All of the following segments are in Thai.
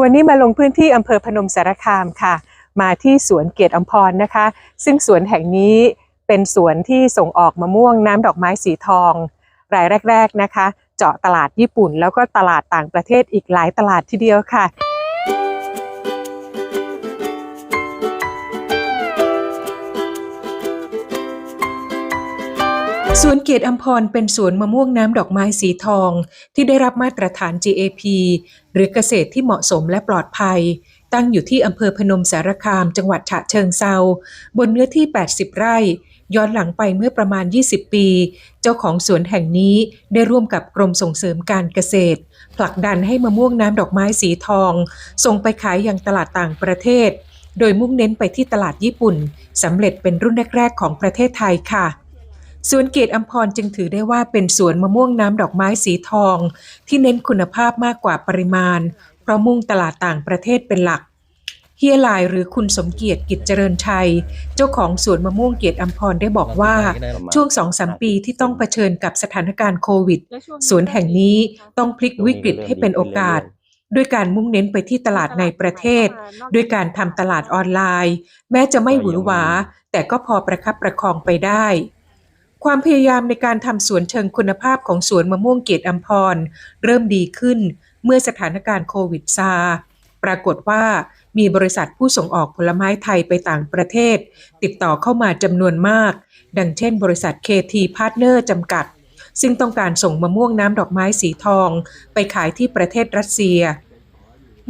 วันนี้มาลงพื้นที่อำเภอพนมสารคามค่ะ มาที่สวนเกียรติอมพรนะคะ ซึ่งสวนแห่งนี้เป็นสวนที่ส่งออกมะม่วงน้ำดอกไม้สีทอง รายแรก ๆนะคะ เจาะตลาดญี่ปุ่น แล้วก็ตลาดต่างประเทศอีกหลายตลาดทีเดียวค่ะ สวนเกียรติอมพรเป็นสวนมะม่วงน้ำดอกไม้สีทอง ที่ได้รับมาตรฐาน GAP หรือเกษตรที่เหมาะสมและปลอดภัย ตั้งอยู่ที่อำเภอพนมสารคาม จังหวัดฉะเชิงเซาบนเนื้อที่ 80 ไร่ ย้อนหลังไปเมื่อประมาณ 20 ปี เจ้าของสวนแห่งนี้ได้ร่วมกับกรมส่งเสริมการเกษตร ผลักดันให้มะม่วงน้ำดอกไม้สีทอง ส่งไปขายยังตลาดต่างประเทศ โดยมุ่งเน้นไปที่ตลาดญี่ปุ่นสำเร็จเป็นรุ่นแรก ๆ ของประเทศไทยค่ะ สวนเกียรติอมพรจึงถือได้ว่าเป็นสวนมะม่วงน้ำดอกไม้สีทอง ที่เน้นคุณภาพมากกว่าปริมาณ เพราะมุ่งตลาดต่างประเทศเป็นหลักเฮียลายหรือคุณสมเกียรติกิจเจริญชัย เจ้าของสวนมะม่วงเกียรติอัมพรได้บอกว่า ช่วงสองสามปีที่ต้องเผชิญกับสถานการณ์โควิด สวนแห่งนี้ต้องพลิกวิกฤตให้เป็นโอกาส ด้วยการมุ่งเน้นไปที่ตลาดในประเทศ ด้วยการทำตลาดออนไลน์ แม้จะไม่หวือหวา แต่ก็พอประคับประคองไปได้ ความพยายามในการทำสวนเชิงคุณภาพของสวนมะม่วงเกียรติอมพร เริ่มดีขึ้นเมื่อสถานการณ์โควิดซา ปรากฏว่ามีบริษัทผู้ส่งออกผลไม้ไทยไปต่างประเทศ ติดต่อเข้ามาจำนวนมาก ดังเช่นบริษัท KT Partner จำกัด ซึ่งต้องการส่งมะม่วงน้ำดอกไม้สีทอง ไปขายที่ประเทศรัสเซีย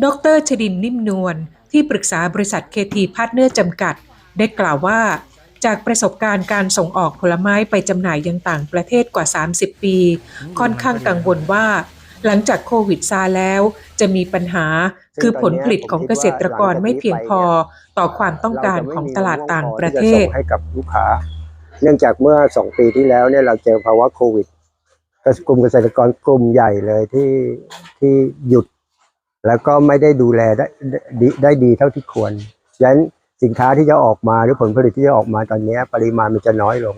ดรชดินนิ่มนวลที่ปรึกษาบริษัท KT Partner จำกัด ได้กล่าวว่า จากประสบการณ์การส่งออกผลไม้ไปจำหน่ายยังต่างประเทศกว่า 30 ปี ค่อนข้างกังวลว่า หลังจากโควิดซาแล้ว จะมีปัญหาคือผลผลิตของเกษตรกรไม่เพียงพอต่อความต้องการของตลาดต่างประเทศที่จส่งให้กับลูกค้าเนื่องจากเมื่อสองปีที่แล้วเนี่ยเราเจอภาวะโควิดกลุ่มเกษตรกรกลุ่มใหญ่เลยที่ที่หยุด แล้วก็ไม่ได้ดูแลได้ได้ได้ดีเท่าที่ควรฉะนั้น สินค้าที่จะออกมาหรือผลผลิตที่จะออกมาตอนนี้ปริมาณมันจะน้อยลง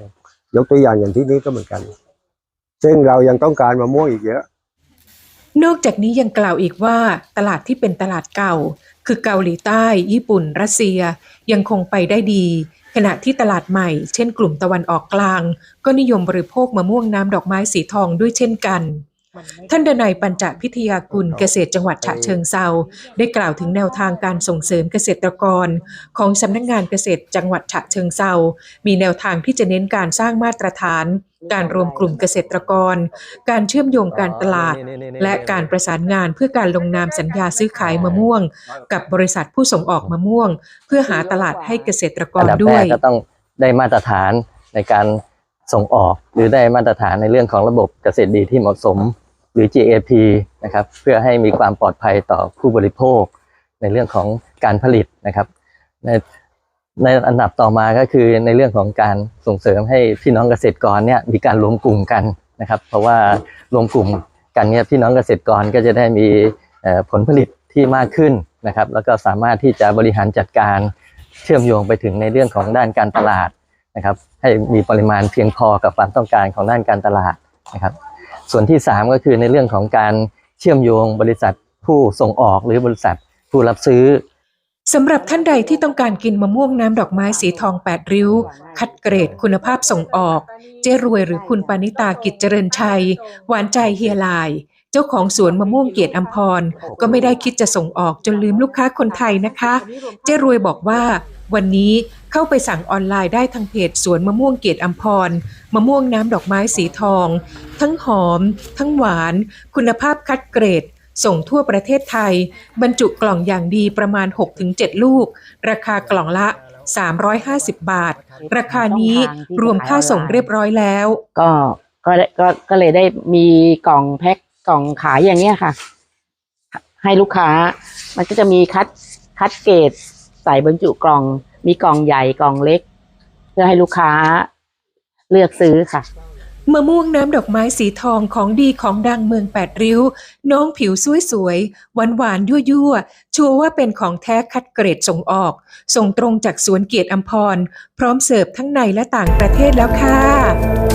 ยกตัวอย่างอย่างที่นี้ก็เหมือนกัน ซึ่งเรายังต้องการมะม่วงอีกเยอะ นอกจากนี้ยังกล่าวอีกว่าตลาดที่เป็นตลาดเก่า คือเกาหลีใต้ ญี่ปุ่น รัสเซียยังคงไปได้ดี ขณะที่ตลาดใหม่ เช่น กลุ่มตะวันออกกลาง ก็นิยมบริโภคมะม่วงน้ำดอกไม้สีทองด้วยเช่นกัน ท่านดนัยปัญจพิทยากุลเกษตรจังหวัดฉะเชิงเซาได้กล่าวถึงแนวทางการส่งเสริมเกษตรกร ของสำนักงานเกษตรจังหวัดฉะเชิงเซามีแนวทางที่จะเน้นการสร้างมาตรฐาน การรวมกลุ่มเกษตรกร การเชื่อมโยงการตลาด และการประสานงานเพื่อการลงนามสัญญาซื้อขายมะม่วง กับบริษัทผู้ส่งออกมะม่วง เพื่อหาตลาดให้เกษตรกรด้วยก็ต้องได้มาตรฐานในการส่งออกหรือได้มาตรฐานในเรื่องของระบบเกษตรดีที่เหมาะสม หรือ GAP นะครับ เพื่อให้มีความปลอดภัยต่อผู้บริโภค ในเรื่องของการผลิตนะครับในในอันดับต่อมาก็คือในเรื่องของการส่งเสริมให้พี่น้องเกษตรกรเนี่ยมีการรวมกลุ่มกันนะครับ เพราะว่ารวมกลุ่มกันเนี่ยพี่น้องเกษตรกรก็จะได้มีผลผลิตที่มากขึ้นนะครับ แล้วก็สามารถที่จะบริหารจัดการเชื่อมโยงไปถึงในเรื่องของด้านการตลาดนะครับ ให้มีปริมาณเพียงพอกับความต้องการของด้านการตลาดนะครับ ส่วนที่ 3 ก็คือในเรื่องของการเชื่อมโยงบริษัทผู้ส่งออกหรือบริษัทผู้รับซื้อสำหรับท่านใดที่ต้องการกินมะม่วงน้ำดอกไม้สีทองแปดริ้ว คัดเกรดคุณภาพส่งออก เจรวยหรือคุณปานิตากิจเจริญชัย หวานใจเฮียลาย เจ้าของสวนมะม่วงเกียรติอัมพร ก็ไม่ได้คิดจะส่งออกจนลืมลูกค้าคนไทยนะคะ เจรวยบอกว่า วันนี้ เข้าไปสั่งออนไลน์ได้ทางเพจสวนมะม่วงเกียรติอัมพร มะม่วงน้ำดอกไม้สีทอง ทั้งหอม ทั้งหวาน คุณภาพคัดเกรด ส่งทั่วประเทศไทย บรรจุกล่องอย่างดีประมาณ 6-7 ลูก ราคากล่องละ 350 บาท ราคานี้รวมค่าส่งเรียบร้อยแล้ว ก็ก็ได้ก็ก็เลยได้มีกล่องแพ็คกล่องขายอย่างเงี้ยค่ะ ให้ลูกค้า มันก็จะมีคัดคัดเกรดใส่บรรจุกล่อง มีกล่องใหญ่กล่องเล็ก เพื่อให้ลูกค้าเลือกซื้อค่ะมะม่วงน้ำดอกไม้สีทองของดีของดังเมืองแปดริ้ว น้องผิวสวยๆหวานหวานยั่วยั่วๆชัวว่าเป็นของแท้คัดเกรดส่งออก ส่งตรงจากสวนเกียรติอัมพร พร้อมเสิร์ฟทั้งในและต่างประเทศแล้วค่ะ